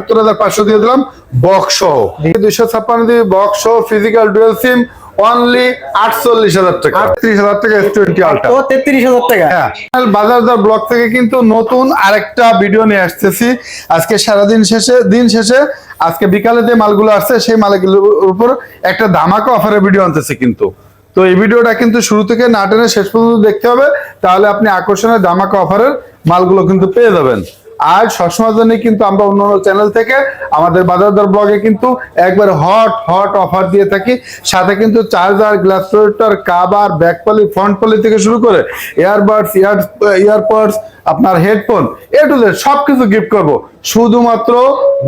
আটাত্তর হাজার পাঁচশো দিয়ে দিলাম বক্স সহ। দুইশো ছাপ্পান্ন দিয়ে বক্স সহ ফিজিক্যাল ডুয়েল সিম অনলি আটচল্লিশ হাজার টাকা। আটত্রিশ হাজার টাকা এস টোয়েন্টি আলট্রা তেত্রিশ হাজার টাকা। হ্যাঁ বাজারদার ব্লগ থেকে কিন্তু নতুন আরেকটা ভিডিও নিয়ে আসতেছি। আজকে সারাদিন শেষে দিন শেষে আজকে বিকালে যে মালগুলো আসছে সেই মালগুলোর উপর একটা ধামাকা অফারের ভিডিও আনতেছে কিন্তু। তো এই ভিডিওটা কিন্তু শুরু থেকে না টেনে শেষ পর্যন্ত দেখতে হবে তাহলে আপনি আকর্ষণের ধামাকা অফারের মালগুলো কিন্তু পেয়ে যাবেন। আর সবসময় জন্য কিন্তু আমরা অন্য অন্য চ্যানেল থেকে আমাদের বাজারদার ব্লগে কিন্তু একবার হট হট অফার দিয়ে থাকি। সাথে কিন্তু charger glass protector cover back poly front poly থেকে শুরু করে এয়ারবাডস ইয়ার ইয়ারপডস আপনার হেডফোন এ টু জেড সবকিছু গিফট করব। শুধুমাত্র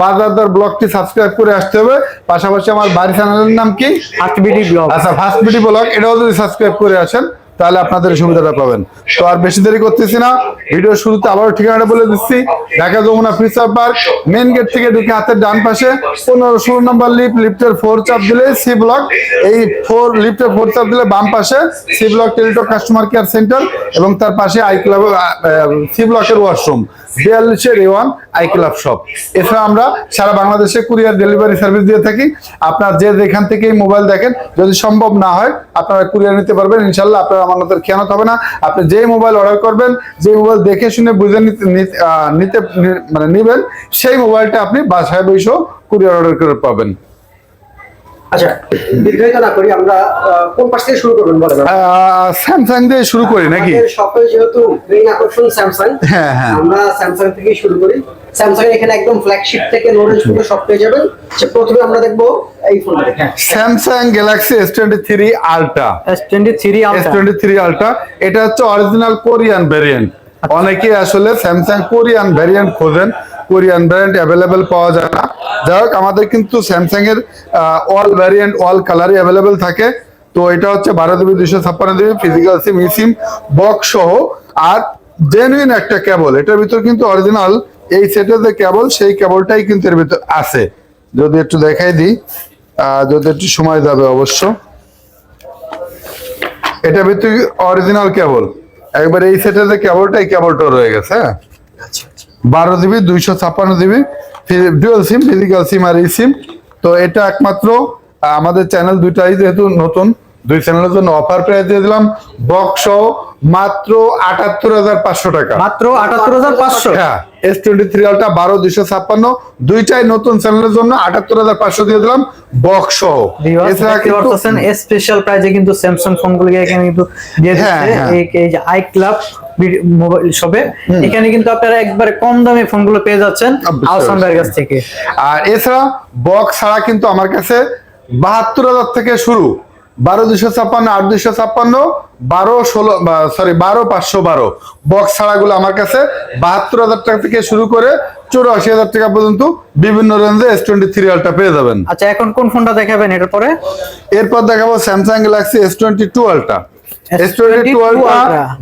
বাজারদার ব্লগটি সাবস্ক্রাইব করে আসতে হবে। পাশাপাশি আমার বাড়ি চ্যানেলের নাম কি? ফার্স্ট বিডি ব্লগ আচ্ছা ফার্স্ট বিডি ব্লগ এটাও যদি সাবস্ক্রাইব করে আসেন তাহলে আপনাদের সুবিধাটা পাবেন। তো আর বেশি দেরি করতেছি না। ভিডিও শুরুতে আবারও ঠিকানাটা বলে দিচ্ছি। Dhaka Jamuna future park main gate থেকে ঢুকে হাতের ডান পাশে পনেরো ষোলো নম্বর লিফট, লিফটের ফোর চাপ দিলে সি ব্লক। এই ফোর, লিফটের ফোর চাপ দিলে বাম পাশে C block Teletalk customer care centre এবং তার পাশে আই ক্লাব সি ব্লকের washroom. বিয়াল্লিশের A one I club shop. এছাড়া আমরা সারা বাংলাদেশে কুরিয়ার ডেলিভারি সার্ভিস দিয়ে থাকি। আপনার যে যেখান থেকে মোবাইল দেখেন, যদি সম্ভব না হয়, আপনারা কুরিয়ার নিতে পারবেন। ইনশাল্লাহ আপনার আমাদের খেয়ানত হবে না। আপনি যে মোবাইল অর্ডার করবেন যে মোবাইল দেখে শুনে বুঝে নিতে মানে নিবেন সেই মোবাইলটা আপনি বাসায় বসেও কুরিয়ার অর্ডার করে পাবেন। আচ্ছা দীর্ঘায়িত না করি আমরা কোন পাশ থেকে শুরু করবেন বলেন? স্যামসাং দিয়ে শুরু করি নাকি? আমাদের যেহেতু মেইন আকর্ষণ স্যামসাং হ্যাঁ, হ্যাঁ। আমরা স্যামসাং থেকেই শুরু করি। স্যামসাং এখানে একদম ফ্ল্যাগশিপ থেকে লোরেন্স পুরো সব পেয়ে যাবেন। সে প্রথমে আমরা দেখব এই ফোনটা Samsung Galaxy S twenty three ultra S twenty three S twenty three ultra এটা হচ্ছে অরিজিনাল কোরিয়ান ভ্যারিয়েন্ট অনেকে আসলে স্যামসাং কোরিয়ান ভ্যারিয়েন্ট খোঁজেন। কোরিয়ান ভ্যারিয়েন্ট অ্যাভেলেবেল পাওয়া যায় না। যাই হোক আমাদের কিন্তু স্যামসাং এর অল ভ্যারিয়েন্ট অল কালারই অ্যাভেলেবেল থাকে। তো এটা হচ্ছে বারো দুইশো ছাপ্পান্ন GB physical SIM E SIM box সহ। আর জেনুইন একটা কেবল এটার ভিতর কিন্তু অরিজিনাল এই সেটের যে কেবল সেই কেবলটাই কিন্তু এর ভিতর আছে। যদি একটু দেখাই দিই যদি একটু সময় যাবে অবশ্য। এটা ভিতরে অরিজিনাল কেবল। একবার এই সেটের যে কেবলটাই কেবলটা রয়ে গেছে হ্যাঁ? বারো জিবি দুইশো ছাপ্পান্ন GB dual SIM physical SIM আর এই সিম তো এটা একমাত্র আমাদের চ্যানেল দুইটাই যেহেতু নতুন দুই চ্যানেলের জন্য অফার প্রাইস দিয়ে দিলাম। বক্স মাত্র আটাত্তর হাজার পাঁচশো টাকা। মাত্র আটাত্তর হাজার পাঁচশো? হ্যাঁ। এস টোয়েন্টি থ্রি আলটা বারো দুইশো ছাপ্পান্ন। দুইটাই নতুন চ্যানেলের জন্য আটাত্তর হাজার পাঁচশো দিয়ে দিলাম বক্স সহ। এছাড়া কিন্তু স্পেশাল প্রাইজে কিন্তু স্যামসাং ফোনগুলোকে এখানে কিন্তু দিয়ে হ্যাঁ, হ্যাঁ। এই এই যে আই ক্লাব মোবাইল শপে এখানে কিন্তু আপনারা একবারে কম দামে ফোনগুলো পেয়ে যাচ্ছেন আহসান ভাইয়ের কাছ থেকে। আর এছাড়া বক্স ছাড়া কিন্তু আমার কাছে বাহাত্তর হাজার থেকে শুরু। বারো দুশো ছাপ্পান্ন আট দুশো ছাপ্পান্ন বারো ষোলো সরি বারো পাঁচশো বারো। বক্স ছাড়াগুলো আমার কাছে বাহাত্তর হাজার টাকা থেকে শুরু করে চৌরাশি হাজার টাকা পর্যন্ত বিভিন্ন রেঞ্জে এস টোয়েন্টি থ্রি আলটা পেয়ে যাবেন। আচ্ছা এখন কোন ফোনটা দেখাবেন এটার পরে? এরপর দেখাবো Samsung Galaxy S twenty two ultra S twenty S22 two ultra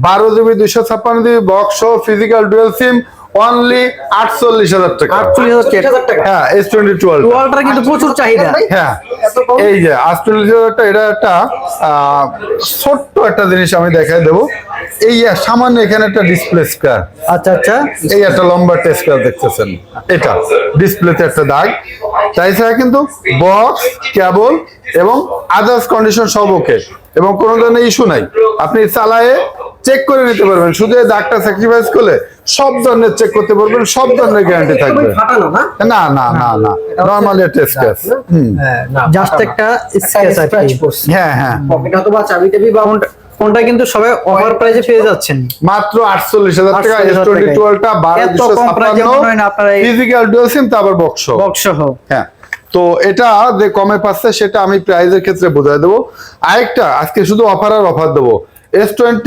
বারো জিবি দুইশো ছাপ্পান্ন GB box physical dual SIM only আটচল্লিশ হাজার টাকা। আটচল্লিশ হাজার টাকা। টাকা। হ্যাঁ এস টোয়েন্টি টু। আলটা কিন্তু প্রচুর চাহিদা। হ্যাঁ। এই যে আটচল্লিশ হাজারটা এটা একটা আহ, ছোট্ট একটা জিনিস আমি দেখাই দেবো। এই যে সামান্য এখানে একটা ডিসপ্লে স্কোয়ার আচ্ছা আচ্ছা। এই একটা লম্বা টেস্ট দেখতেছেন। এটা ডিসপ্লেতে একটা দাগ। তাই ছাড়া কিন্তু বক্স কেবল এবং আদার্স কন্ডিশন সব ওকে এবং কোনো ধরনের ইস্যু নাই। আপনি চালায়ে চেক করে নিতে পারবেন। শুধু দাগটা স্যাক্রিফাইস করলে সব ধরনের চেক করতে পারবেন সব ধরনের গ্যারান্টি থাকবে। না? না না না নরমালি একটা স্কেচ জাস্ট একটা স্কেচ হ্যাঁ হ্যাঁ। পকেট অথবা চাবি টাবি বাউন্ড ফোনটা কিন্তু সবাই ওভার প্রাইসে পেয়ে যাচ্ছেন। মাত্র 48000 টাকা এস22 টা 12256 ফিজিক্যাল ডুয়াল সিম তা আবার বক্স বক্স হ্যাঁ তো এটা যে কমে পাচ্ছে সেটা আমি প্রাইজের ক্ষেত্রে বোঝায় দেবো। আরেকটা আজকে শুধু অফার আর অফার দেবো। S20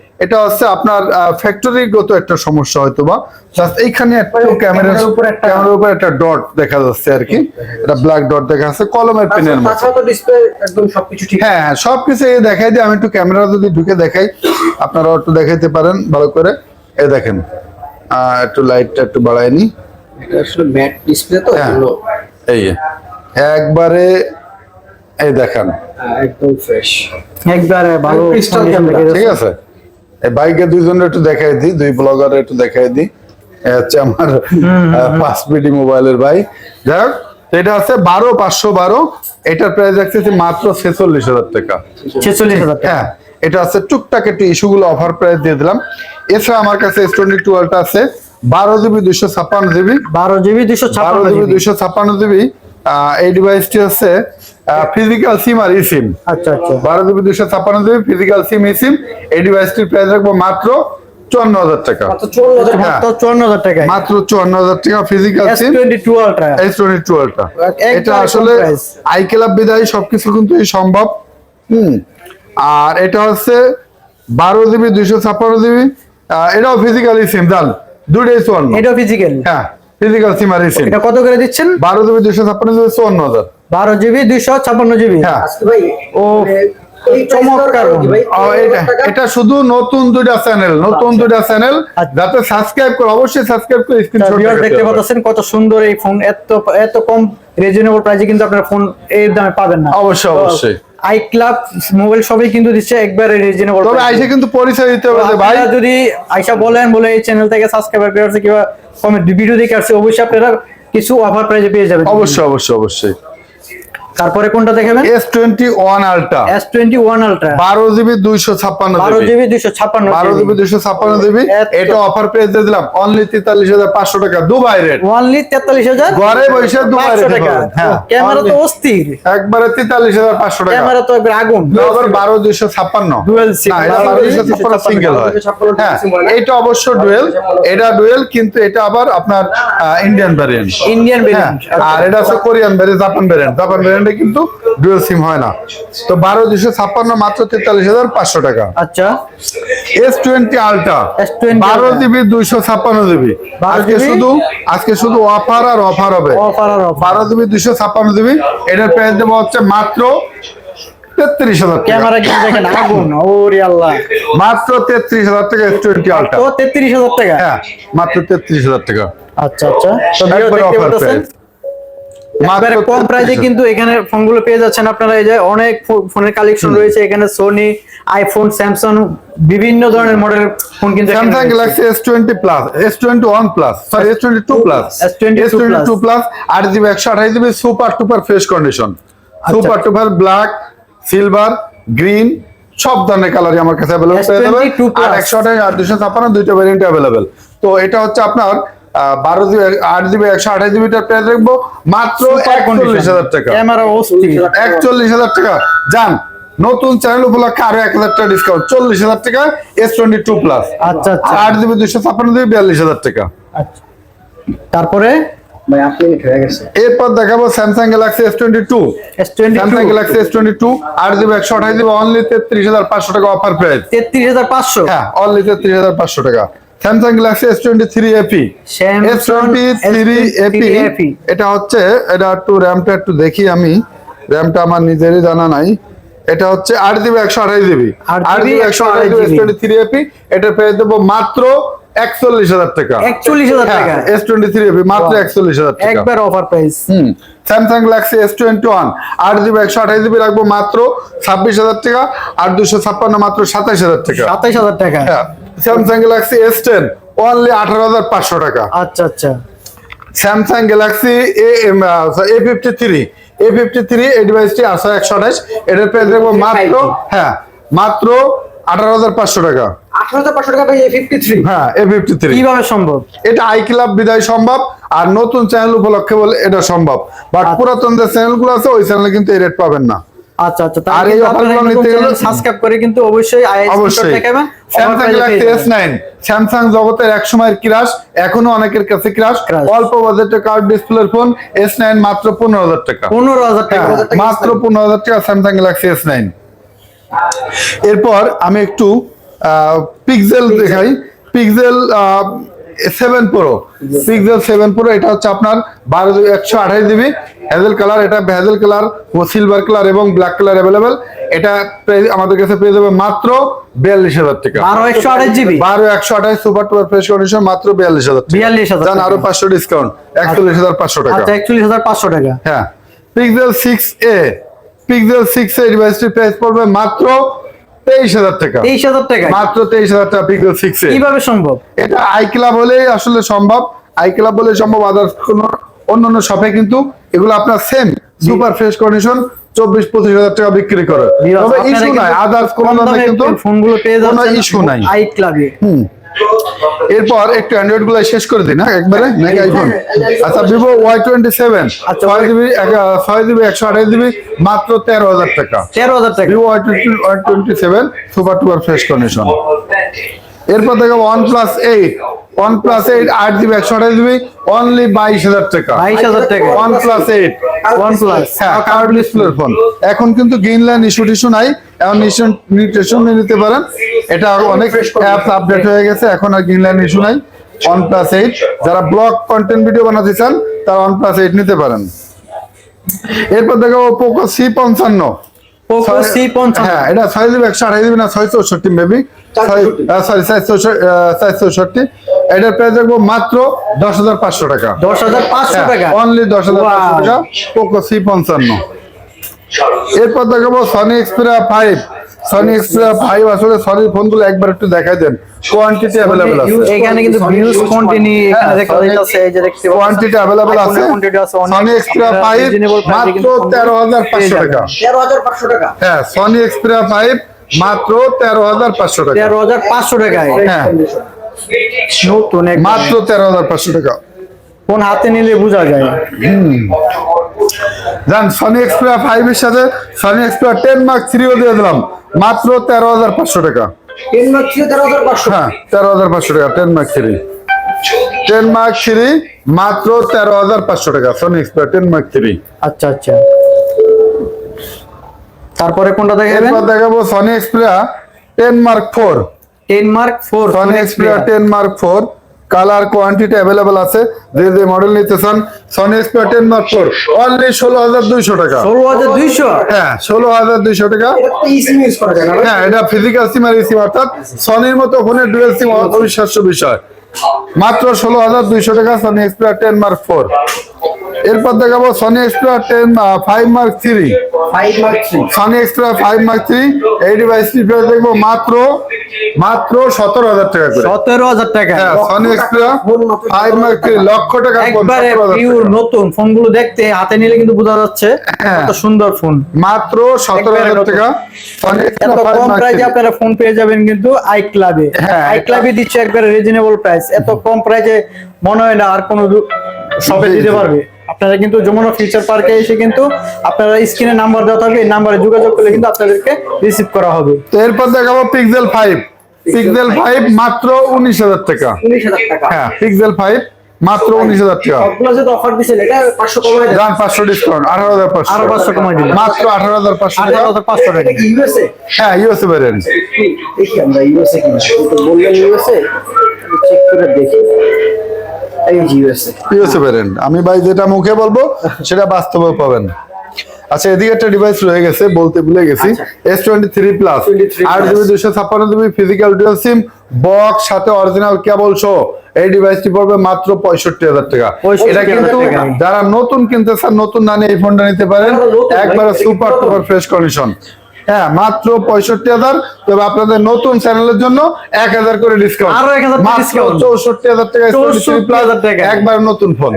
এটা হচ্ছে আপনার ফ্যাক্টরিগত একটা সমস্যা হয়তো বা Just এইখানে একটা ক্যামেরার উপর একটা- ক্যামেরার উপর একটা ডট দেখা যাচ্ছে আর কি। এটা ব্ল্যাক ডট দেখা যাচ্ছে কলমের পেনের মতো। তাছাড়া তো ডিসপ্লে একদম সবকিছু ঠিক হ্যাঁ হ্যাঁ সবকিছু এই দেখাই দিই আমি একটু ক্যামেরা যদি ঢুকে দেখাই আপনারা একটু দেখাইতে পারেন ভালো করে। এই দেখেন আহ, একটু লাইটটা একটু বাড়াই নি। এটা আসলে ম্যাট ডিসপ্লে তো হ্যাঁ। এই যে। একবারে এই দেখেন। আহ, একদম ফ্রেশ একবারে ভালো camera, লেগে ঠিক আছে? বাইকে দুইজনের একটু দেখাই দিই দুই ব্লগার একটু দেখাই দিই। হচ্ছে আমার পাঁচ পিডি মোবাইলের বাইক যাই হোক এটা আছে বারো পাঁচশো বারো। এটার প্রাইস রাখতেছি মাত্র ছেচল্লিশ হাজার টাকা। ছেচল্লিশ হাজার হ্যাঁ এটা আছে টুকটাক একটু ইস্যুগুলো অফার প্রাইস দিয়ে দিলাম। এছাড়া আমার কাছে এস টোয়েন্টি টুয়েলভটা আছে বারো জিবি দুইশো ছাপ্পান্ন জিবি। বারো জিবি দুশো বারো জিবি দুইশো ছাপ্পান্ন জিবি। এই ডিভাইসটি হচ্ছে ফিজিক্যাল সিম আর ই সিম আচ্ছা আচ্ছা। বারো জিবি দুইশো ছাপ্পান্ন জিবি ফিজিক্যাল সিম ই সিম এই ডিভাইসটির প্রাইস রাখব মাত্র চুয়ান্ন হাজার টাকা। মাত্র চুয়ান্ন হাজার টাকা। মাত্র চুয়ান্ন হাজার টাকা physical S SIM twenty two ultra S twenty টুয়েলভটা একবারে এটা আসলে। আই ক্লাব বিদায় সবকিছু কিন্তু সম্ভব। হুম। আর এটা হচ্ছে বারো জিবি দুইশো ছাপ্পান্ন জিবি এটাও ফিজিক্যালি সিম জান? দুইটাই চুয়ান্ন। এটাও ফিজিক্যাল হ্যাঁ ফিজিক্যাল সিম আর সিম এটা কত করে দিচ্ছেন? বারো জিবি দুইশো ছাপ্পান্ন জিবি চুয়ান্ন হাজার। বারো জিবি দুইশো ছাপ্পান্ন জিবি। হ্যাঁ। ভাই ও, মানে চমৎকার এটা শুধু নতুন দুইটা চ্যানেল নতুন দুইটা চ্যানেল আচ্ছা। যাতে সাবস্ক্রাইব করে অবশ্যই সাবস্ক্রাইব করে স্ক্রিনশট দেখতে পাচ্ছেন কত সুন্দর এই ফোন এত এত কম রিজনেবল প্রাইসে কিন্তু আপনার ফোন এই দামে পাবেন না। অবশ্যই, অবশ্যই। আই ক্লাব মোবাইল সবই কিন্তু দিচ্ছে একবারে রিজনেবল তবে আইসে কিন্তু পরিচয় দিতে হবে ভাই যদি আইসা বলেন বলে এই চ্যানেল থেকে সাবস্ক্রাইব করে আসছে কিংবা কমেন্ট ভিডিও দেখে আসছে অবশ্যই আপনারা কিছু অফার প্রাইজে পেয়ে যাবেন। অবশ্যই অবশ্যই অবশ্যই। তারপরে কোনটা দেখাবেন? S twenty one ultra S twenty one ultra বারো জিবি দুইশো ছাপ্পান্ন বারো জিবি। জিবি দুইশো ছাপ্পান্ন বারো জিবি। দুইশো ছাপ্পান্ন জিবি। এটা অফার পেয়ে দিয়ে দিলাম। অনলি তেতাল্লিশ হাজার পাঁচশো টাকা। দুবাই রেট তেতাল্লিশ হাজার? ঘরে বসে দুবাই রেট হ্যাঁ। ক্যামেরা তো অস্থির। একবারে তেতাল্লিশ হাজার পাঁচশো টাকা। ক্যামেরা তো একবার আগুন। আবার বারো দুইশো ছাপ্পান্ন। Dual না এটা বারো বারো দুইশো দুইশো ছাপ্পান্ন ছাপ্পান্ন, সিঙ্গেল হয় হ্যাঁ? এটা অবশ্য ডুয়েল এটা ডুয়েল কিন্তু এটা আবার আপনার ইন্ডিয়ান ভ্যারিয়েন্ট ইন্ডিয়ান ভেরিয়েন্ট আর এটা হচ্ছে Korean variant Japan variant Japan ভ্যারিয়েন্টে কিন্তু ডুয়েল সিম হয় না। তো বারো দুইশো ছাপ্পান্ন মাত্র তেতাল্লিশ হাজার পাঁচশো টাকা। আচ্ছা। এস টোয়েন্টি আলট্রা S20 বারো। জিবি দুইশো ছাপ্পান্ন জিবি। আজকে শুধু আজকে শুধু অফার আর অফার হবে। অফার আর অফার বারো জিবি দুইশো ছাপ্পান্ন জিবি এটার প্রাইস দেবো হচ্ছে মাত্র তেত্রিশ হাজার ক্যামেরা কিন্তু দেখেন আগুন ওরে আল্লাহ। মাত্র তেত্রিশ হাজার টাকা এস টোয়েন্টি আলট্রা তো তেত্রিশ হাজার টাকা? হ্যাঁ মাত্র তেত্রিশ হাজার টাকা। আচ্ছা আচ্ছা। তো দেখতে মাত্র কম প্রাইসে কিন্তু এখানে ফোনগুলো পেয়ে যাচ্ছেন আপনারা এই যে অনেক ফোনের কালেকশন রয়েছে এখানে সোনি আইফোন স্যামসাং বিভিন্ন ধরনের মডেলের ফোন কিন্তু Samsung Galaxy S twenty plus S twenty one plus sorry S twenty two plus S22 S twenty two plus আট জিবি একশো আঠাশ GB super duper fresh condition. Super duper black silver green সব ধরনের কালারই আমার কাছে available পেয়ে S22 আর plus। একশো আঠাশ আর দুশো ছাপ্পান্ন দুইটা ভ্যারিয়েন্ট অ্যাভেলেবেল তো এটা হচ্ছে আপনার বারো জিবি আট জিবি একশো আঠাশ জিবিটার প্রাইস রাখব মাত্র একচল্লিশ হাজার টাকা। ক্যামেরা একচল্লিশ হাজার টাকা। যান নতুন চ্যানেল উপলক্ষে আরও এক হাজার টাকা ডিসকাউন্ট চল্লিশ হাজার টাকা এস টোয়েন্টি টু প্লাস আচ্ছা আচ্ছা। আট জিবি দুইশো ছাপ্পান্ন জিবি বিয়াল্লিশ হাজার টাকা। আচ্ছা। তারপরে? হয়ে এরপর দেখাবো Samsung Galaxy S twenty two Samsung Galaxy S twenty two আট জিবি একশো আঠাশ জিবি অনলি তেত্রিশ হাজার পাঁচশো টাকা অফার প্রাইস তেত্রিশ হাজার পাঁচশো? হ্যাঁ অনলি তেত্রিশ হাজার পাঁচশো টাকা। Samsung Galaxy S twenty three FE Samsung S twenty three FE S23 FE এটা হচ্ছে এটা একটু র্যামটা একটু দেখি আমি। র্যামটা আমার নিজেরই জানা নাই। এটা হচ্ছে আট জিবি একশো আঠাশ জিবি আট জিবি একশো আঠাশ GB S twenty three FE এটা পেয়ে দেবো মাত্র একচল্লিশ হাজার টাকা। একচল্লিশ হাজার টাকা। এস টোয়েন্টি থ্রি এপি মাত্র. একচল্লিশ হাজার টাকা। একবার অফার প্রাইস হুম Samsung Galaxy S twenty one আট জিবি একশো আঠাশ জিবি রাখব মাত্র ছাব্বিশ হাজার টাকা আর দুশো ছাপ্পান্ন মাত্র সাতাশ হাজার টাকা। সাতাইশ হাজার টাকা। হ্যাঁ। Samsung Galaxy S ten only আঠারো হাজার পাঁচশো টাকা। আচ্ছা আচ্ছা। Samsung Galaxy A A fifty three A fifty three এই ডিভাইসটি আসা একশো আঠাশ। এটার প্রাইস দেখব মাত্র হ্যাঁ মাত্র আঠারো হাজার পাঁচশো টাকা। হ্যাঁ আর নতুন চ্যানেল উপলক্ষে বলে এটা সম্ভব। বাট পুরাতন যে চ্যানেলগুলো আছে ওই চ্যানেলে কিন্তু এই রেট পাবেন না। আচ্ছা আচ্ছা আর এই অফারগুলো নিতে গেলে- সাবস্ক্রাইব করে কিন্তু অবশ্যই অবশ্যই। স্যামসাং গ্যালাক্সি এস স্যামসাং জগতের এক ক্রাশ এখনও অনেকের কাছে ক্রাশ অল্প বাজেটে কার্ড ডিসপ্লের ফোন মাত্র পনেরো হাজার টাকা। পনেরো হাজার টাকা। হ্যাঁ, মাত্র পনেরো হাজার টাকা স্যামসাং গ্যালাক্সি এস নাইন এরপর আমি একটু পিক্সেল দেখাই। Pixel seven Pro Pixel seven Pro এটা হচ্ছে আপনার বারো একশো আঠাশ জিবি হ্যাজেল কালার এটা হ্যাজেল কালার ও সিলভার কালার এবং ব্ল্যাক কালার অ্যাভেলেবেল এটা আমাদের কাছে পেয়ে যাবে মাত্র বিয়াল্লিশ হাজার টাকা। বারো একশো আঠাশ জিবি? বারো একশো আঠাশ সুপার টুপার ফ্রেশ কন্ডিশন মাত্র বিয়াল্লিশ হাজার বিয়াল্লিশ হাজার জান আরও পাঁচশো ডিসকাউন্ট একচল্লিশ হাজার পাঁচশো টাকা। আচ্ছা একচল্লিশ হাজার পাঁচশো টাকা। হ্যাঁ Pixel six A Pixel six A ডিভাইসটির price পড়বে মাত্র তেইশ হাজার টাকা। তেইশ হাজার টাকা। মাত্র তেইশ হাজার টাকা পিক্সেল সিক্স কীভাবে সম্ভব? এটা আই ক্লাব হলেই আসলে সম্ভব। আই ক্লাব বলে সম্ভব আদার্স কোন অন্যান্য শপে কিন্তু এগুলো আপনার সেম সুপার ফ্রেশ কন্ডিশন চব্বিশ পঁচিশ হাজার টাকা বিক্রি করে। তবে ইস্যু নাই। আদার্স কোন কিন্তু ফোনগুলো পেয়ে কোনো ইস্যু নাই। আই ক্লাবে হুম। এরপর একটু অ্যান্ড্রয়েডগুলো শেষ করে দিই না একবারে? নাকি আইফোন আচ্ছা ভিভো ওয়াই টোয়েন্টি সেভেন ছয় জিবি ছয় জিবি একশো আঠাশ জিবি মাত্র তেরো হাজার টাকা। তেরো হাজার টাকা। Vivo Y twenty Y twenty seven super duper fresh condition এরপর দেখো one plus eight one plus eight আট জিবি একশো আঠাশ জিবি অনলি বাইশ হাজার টাকা। বাইশ হাজার টাকা। One plus eight one plus হ্যাঁ কার্ড ডিসপ্লের ফোন এখন কিন্তু গ্রিন লাইন ইস্যু টিস্যু নাই এখন নিউট্রিশন নিতে পারেন। এটা অনেক অ্যাপস আপডেট হয়ে গেছে এখন আর গ্রিন লাইন ইস্যু নাই। ওয়ান প্লাস এইট যারা ব্লগ কন্টেন্ট ভিডিও বানাতে চান তারা ওয়ান প্লাস এইট নিতে পারেন। এরপর দেখো পোকো সি পঞ্চান্ন। পোকো সি পঞ্চান্ন হ্যাঁ এটা ছয় জিবি একশো আঠাশ জিবি না ছয় চৌষট্টি মেবি? সরি সাইজ চৌষট্টি। এটার প্রাইস দেখব মাত্র দশ হাজার পাঁচশো টাকা। দশ হাজার পাঁচশো টাকা? অনলি দশ হাজার পাঁচশো টাকা পোকো সি পঞ্চান্ন। এরপর দেখাবো Sony Xperia five Sony Xperia five আসলে সনির ফোনগুলো একবার একটু দেখাই দেন। কোয়ান্টিটি অ্যাভেলেবেল আছে। এখানে কিন্তু ভিউজ কন্টিনিউ এখানে দেখা যাচ্ছে এই যে দেখতে কোয়ান্টিটি অ্যাভেলেবেল আছে। কোয়ান্টিটি সনি এক্সপিরা ফাইভ মাত্র কিন্তু phone তেরো হাজার পেয়ে পাঁচশো যাবেন। টাকা। তেরো হাজার পাঁচশো টাকা। হ্যাঁ সনি এক্সপিরা ফাইভ মাত্র তেরো হাজার পাঁচশো টাকা। তেরো হাজার পাঁচশো টাকায়। হ্যাঁ। নতুন মাত্র তেরো হাজার পাঁচশো টাকা। ফোন হাতে নিলে বোঝা যায়। জান সনি এক্সপিরা ফাইভ এর সাথে সনি এক্সপিরা টেন মার্ক থ্রিও দিয়ে দিলাম। মাত্র তেরো হাজার পাঁচশো টাকা। হ্যাঁ তেরো হাজার পাঁচশো টাকা ten mark three ten mark three মাত্র তেরো হাজার পাঁচশো টাকা Sony Xperia ten mark three আচ্ছা আচ্ছা। তারপরে কোনটা দেখাবেন? এরপর দেখাবো Sony Xperia ten mark four ten mark four Sony Xperia ten mark four colour quantity available আছে। যে যে মডেল নিতে চান Sony Xperia ten mark four only ষোলো হাজার দুইশো টাকা। ষোলো হাজার দুইশো? হ্যাঁ ষোলো হাজার দুইশো টাকা। হ্যাঁ এটা ফিজিক্যাল সিম আর সিম অর্থাৎ সনির মতো ফোনের ডুয়েল সিম অবিশ্বাস্য বিষয়। মাত্র ষোলো হাজার দুইশো টাকা Sony Xperia ten mark four এরপর দেখাবো Sony Xperia ten five mark three five mark three Sony Xperia five mark three এই ডিভাইসটি প্রাইস দেখব মাত্র মাত্র সতেরো হাজার টাকা করে। সতেরো হাজার টাকা। হ্যাঁ Sony Xperia five mark three লক্ষ টাকা একবারে পিওর। নতুন ফোনগুলো দেখতে হাতে নিলে কিন্তু বোঝা যাচ্ছে হ্যাঁ। কত সুন্দর ফোন। মাত্র সতেরো হাজার টাকা। সনি এত ফাইভ কম মার্ক প্রাইসে আপনারা ফোন পেয়ে যাবেন কিন্তু আই ক্লাবে হ্যাঁ, আই ক্লাবে দিচ্ছে একবারে রিজনেবল প্রাইস এত কম প্রাইসে মনে হয় না আর কোনো শপে দিতে পারবে। আপনারা কিন্তু যমুনা ফিউচার পার্কে এসে কিন্তু আপনারা স্ক্রিনে নাম্বার দেওয়া থাকবে এই নাম্বারে যোগাযোগ করলে কিন্তু আপনাদেরকে রিসিভ করা হবে। তো এরপর দেখাবো পিক্সেল ফাইভ পিক্সেল ফাইভ মাত্র উনিশ হাজার টাকা। উনিশ হাজার টাকা। হ্যাঁ পিক্সেল ফাইভ মাত্র উনিশ হাজার টাকা। অফার দিচ্ছেন এটা পাঁচশো দেন পাঁচশো ডিসকাউন্ট আঠারো হাজার পাঁচশো। আরও 500 কমায় দিলাম। মাত্র আঠারো হাজার পাঁচশো আঠারো টাকা হাজার পাঁচশো টাকা। এটা কি ইউএসএ হ্যাঁ ইউএসএ ভ্যারিয়েন্ট দেখি আমরা ইউএসএ কিনা। তো বললেন ইউএসএ চেক করে দেখি। ইউএসএ আমি ভাই যেটা মুখে বলব সেটা বাস্তবে পাবেন। আচ্ছা এদিকে একটা ডিভাইস রয়ে গেছে বলতে ভুলে গেছি। এস টোয়েন্টি থ্রি প্লাস আট জিবি দুশো ছাপ্পান্ন GB physical dual SIM box সাথে অরিজিনাল কেবল শো এই ডিভাইসটি পড়বে মাত্র পঁয়ষট্টি হাজার টাকা। এটা কিন্তু যারা নতুন কিনতে চান নতুন না নিয়ে এই ফোনটা নিতে পারেন। একবারে সুপার টুপার ফ্রেশ কন্ডিশন হ্যাঁ মাত্র পঁয়ষট্টি হাজার তবে আপনাদের নতুন চ্যানেলের জন্য এক হাজার করে ডিসকাউন্ট আরও 1000 টাকা চৌষট্টি হাজার টাকা। একবার নতুন ফোন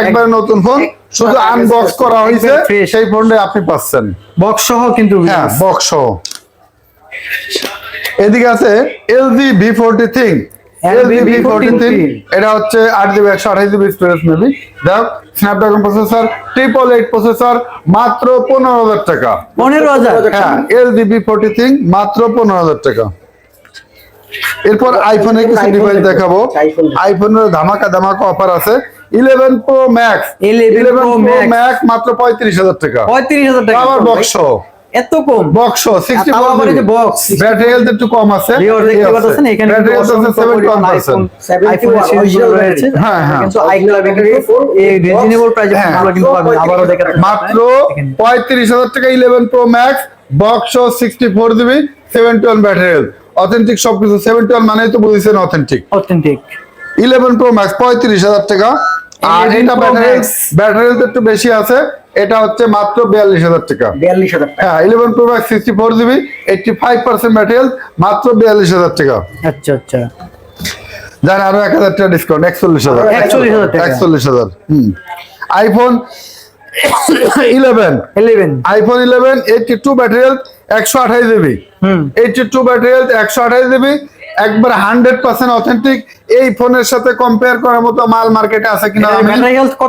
একবার নতুন ফোন শুধু আনবক্স করা হয়েছে সেই ফোনটা আপনি পাচ্ছেন। বক্স সহ কিন্তু হ্যাঁ বক্স এদিকে আছে এলজি ভি ফোরটি থিং এটা হচ্ছে আট জিবি একশো আঠাশ জিবি স্টোরেজ মেবি দেখ Snapdragon processor triple eight processor মাত্র পনেরো হাজার টাকা। পনেরো হাজার? হ্যাঁ এলজি ভি ফোরটি থিং মাত্র পনেরো হাজার টাকা। এরপর আইফোনের কিছু ডিভাইস দেখাবো। আইফোনের ধামাকা ধামাকা অফার আছে। Eleven pro max 11 Pro Max। Max মাত্র পঁয়ত্রিশ হাজার টাকা। পঁয়ত্রিশ হাজার টাকা আবার বক্স এত কম। বক্স সিক্সটি তাও আবার এই যে box। ব্যাটারি হেলথ একটু কম আছে। ভিউয়ার দেখতে পাচ্ছেন এখানে ব্যাটারি হেলথ আছে আইফোন রয়েছে। হ্যাঁ, হ্যাঁ। কিন্তু আইক্লাবে কিন্তু এই রিজনেবল প্রাইসে হ্যাঁ। কিন্তু পাবেন দেখাতে মাত্র পঁয়ত্রিশ হাজার টাকা eleven pro max box sixty four GB seventy one battery health authentic সবকিছু সেভেন্টি ওয়ান মানেই তো বুঝেছেন authentic authentic eleven pro max পঁয়ত্রিশ হাজার টাকা। আর এটা ব্যাটারি ব্যাটারি একটু বেশি আছে এটা হচ্ছে মাত্র বিয়াল্লিশ হাজার টাকা। বিয়াল্লিশ হাজার হ্যাঁ eleven pro max sixty four GB eighty five percent battery মাত্র বিয়াল্লিশ হাজার টাকা। আচ্ছা আচ্ছা। যার আরও এক হাজার টাকা ডিসকাউন্ট একচল্লিশ হাজার। 41,000 টাকা। একচল্লিশ হাজার হম। IPhone eleven eleven iPhone eleven eighty two battery একশো আঠাশ জিবি হুম। এইটটি টু ব্যাটারি একশো আঠাশ জিবি একবার হান্ড্রেড পার্সেন্ট অথেন্টিক এই ফোনের সাথে কম্পেয়ার করার মতো মাল মার্কেটে আছে কিনা আমি?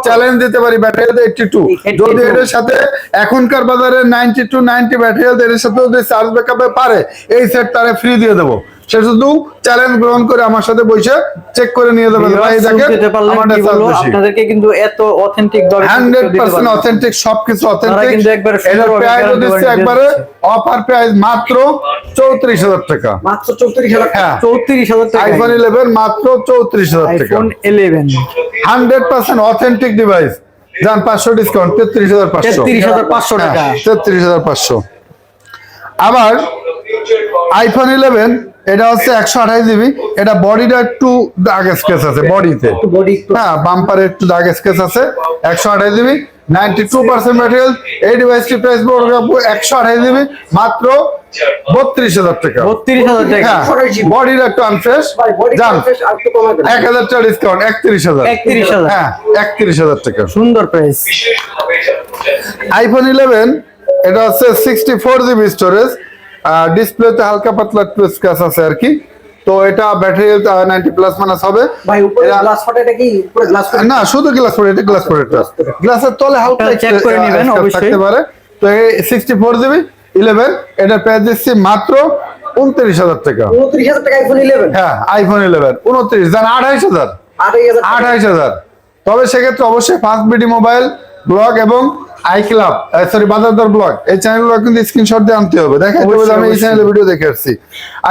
চ্যালেঞ্জ দিতে পারি ব্যাটারি হেলথ এইটটি টু 82 যদি এটার সাথে এখনকার বাজারে ninety two ninety battery health এর সাথে যদি চার্জ ব্যাকআপে পারে এই সেট তারা ফ্রি দিয়ে দেবো। সে শুধু চ্যালেঞ্জ গ্রহণ করে আমার সাথে বসে চেক করে নিয়ে দেবে ভাই দেখেন আপনাদেরকে কিন্তু এত অথেন্টিক দরে হান্ড্রেড পার্সেন্ট অথেন্টিক সবকিছু অথেন্টিক কিন্তু একবারে এটার প্রাইস দিচ্ছে একবারে অফার প্রাইস মাত্র চৌত্রিশ হাজার টাকা। মাত্র টাকা? হ্যাঁ। চৌত্রিশ হাজার টাকা। আইফোন ইলেভেন মাত্র চৌত্রিশ হাজার টাকা। IPhone eleven hundred percent authentic device যান পাঁচশো ডিসকাউন্ট তেত্রিশ হাজার পাঁচশো। তেত্রিশ হাজার পাঁচশো টাকা। তেত্রিশ হাজার পাঁচশো। আবার আইফোন ইলেভেন এটা হচ্ছে একশো আঠাশ জিবি। এটা বডিটা একটু দাগ স্কেচ আছে বডিতে। হ্যাঁ বাম্পারে একটু দাগ স্কেচ আছে একশো আঠাশ GB. Ninety two percent material এই ডিভাইসটি প্রাইস পড়বে একশো আঠাশ জিবি মাত্র বত্রিশ হাজার টাকা। বত্রিশ হাজার টাকা। হ্যাঁ 128 বডির একটু আনফ্রেশ যান এক হাজার টাকা ডিসকাউন্ট একত্রিশ হাজার। একত্রিশ হাজার। হ্যাঁ একত্রিশ হাজার টাকা। সুন্দর প্রাইস আইফোন ইলেভেন এটা হচ্ছে সিক্সটি ফোর জিবি স্টোরেজ ডিসপ্লেতে হালকা পাতলা একটু স্ক্র্যাচ আছে আর কি। তো এটা ব্যাটারি নাইনটি প্লাস মাইনাস হবে। ভাই উপরে গ্লাস ফাটা এটা কি? উপরে গ্লাস ফাটা না শুধু গ্লাস পরে এটা গ্লাস পরে গ্লাসের তলে হালকা একটু, করে নিবেন অবশ্যই। থাকতে পারে। তো এই সিক্সটি ফোর জিবি ইলেভেন এটা প্রাইস দিচ্ছি মাত্র উনত্রিশ হাজার টাকা। উনত্রিশ হাজার টাকা আইফোন ইলেভেন হ্যাঁ আইফোন ইলেভেন উনত্রিশ জান আঠাইশ হাজার। আড়াই হাজার টাকা। আঠাইশ হাজার। তবে সেক্ষেত্রে অবশ্যই ফার্স্ট বিডি মোবাইল ব্লগ এবং I club sorry Bazardar blog. এই চ্যানেলগুলো কিন্তু স্ক্রিনশট দিয়ে আনতে হবে। দেখেন আমি এই চ্যানেলে ভিডিও দেখে আসছি।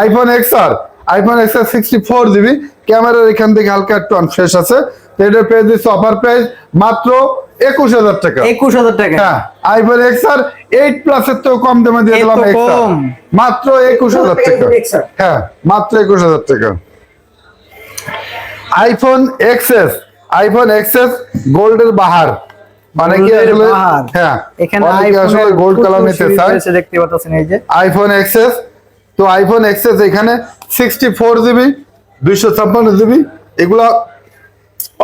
IPhone X R iPhone X R sixty four GB ক্যামেরার এখান থেকে হালকা একটু আনফ্রেশ আছে। এটার প্রাইস দিচ্ছে অফার প্রাইস মাত্র একুশ হাজার টাকা। একুশ হাজার টাকা। হ্যাঁ iPhone X R eight plus এর তো কম দামে দিয়ে দিলাম? মাত্র একুশ হাজার টাকা। হ্যাঁ মাত্র একুশ হাজার টাকা। আইফোন এক্সএস আইফোন এক্সএস গোল্ডের বাহার মানে কি আসলে হ্যাঁ। এখানে আসলে গোল্ড কালার নিতে series দেখতে পাচ্ছেন এই যে। আইফোন এক্সএস তো আইফোন এক্সএস এখানে সিক্সটি ফোর জিবি দুইশো ছাপ্পান্ন জিবি এগুলা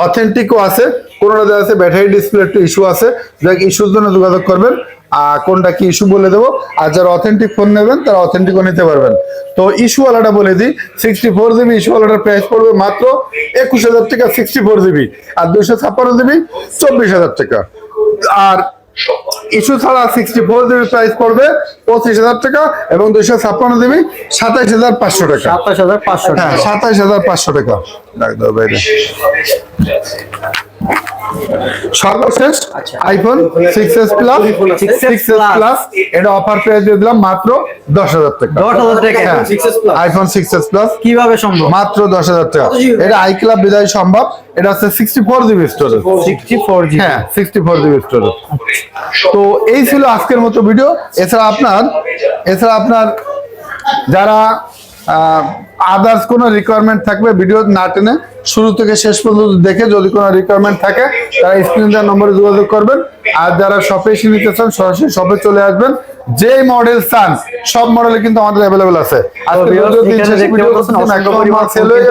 অথেন্টিকও আছে কোনোটাতে আছে ব্যাটারি ডিসপ্লে একটু ইস্যু আছে। যাক ইস্যুর জন্য যোগাযোগ করবেন। আর কোনটা কি ইস্যু বলে দেবো। আর যারা অথেন্টিক ফোন নেবেন, তারা অথেন্টিকও নিতে পারবেন। তো ইস্যু ইস্যুওয়ালাটা বলে দিই সিক্সটি ফোর জিবি ইস্যু ইস্যুওয়ালাটার প্রাইস পড়বে মাত্র একুশ হাজার টাকা সিক্সটি ফোর জিবি আর দুশো ছাপ্পান্ন জিবি চব্বিশ হাজার টাকা। আর ইস্যু ছাড়া সিক্সটি ফোর জিবি প্রাইস পড়বে পঁচিশ হাজার টাকা এবং দুইশো ছাপ্পান্ন জিবি সাতাইশ হাজার পাঁচশো টাকা। সাতাইশ হাজার পাঁচশো হ্যাঁ টাকা। সাতাইশ হাজার পাঁচশো টাকা। ডাক্তার বাইরে সর্বশেষ iPhone six S plus six S plus এটা অফার প্রাইস দিয়ে দিলাম মাত্র দশ হাজার টাকা। দশ হাজার টাকা। আইফোন সিক্স এস প্লাস কীভাবে সম্ভব? মাত্র দশ হাজার টাকা। এটা আই ক্লাব বিদায় সম্ভব। এটা হচ্ছে sixty four GB storage sixty four G হ্যাঁ সিক্সটি ফোর জিবি স্টোরেজ তো এই ছিল আজকের মতো ভিডিও এছাড়া আপনার এছাড়া আপনার যারা আদার্স কোনো রিকোয়ারমেন্ট থাকবে? ভিডিও না টেনে শুরু থেকে শেষ পর্যন্ত দেখে যদি কোনো রিকোয়ারমেন্ট থাকে, তারা স্ক্রিন দেওয়ার নম্বরে যোগাযোগ করবেন। আর যারা শপে এসে নিতে চান, সরাসরি শপে চলে আসবেন। যে মডেল চান সব মডেলে কিন্তু আমাদের অ্যাভেলেবেল আছে।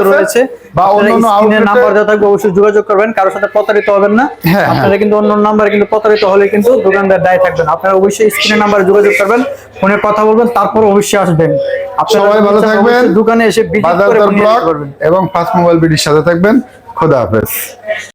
হয়ে বা অন্যান্য স্ক্রিনে নাম্বার দেওয়া থাকবে অবশ্যই যোগাযোগ করবেন কারোর সাথে প্রতারিত হবেন না। হ্যাঁ, আপনারা কিন্তু অন্য নাম্বারে কিন্তু প্রতারিত হলে কিন্তু দোকানদার দায় থাকবেন। আপনারা অবশ্যই স্ক্রিনে নাম্বারে যোগাযোগ করবেন ফোনে কথা বলবেন তারপর অবশ্যই আসবেন। আপনারা সবাই ভালো থাকবেন। দোকানে এসে ভিজিট করে এবং ফার্স্ট মোবাইল বিডির সাথে থাকবেন। খোদা হাফেজ।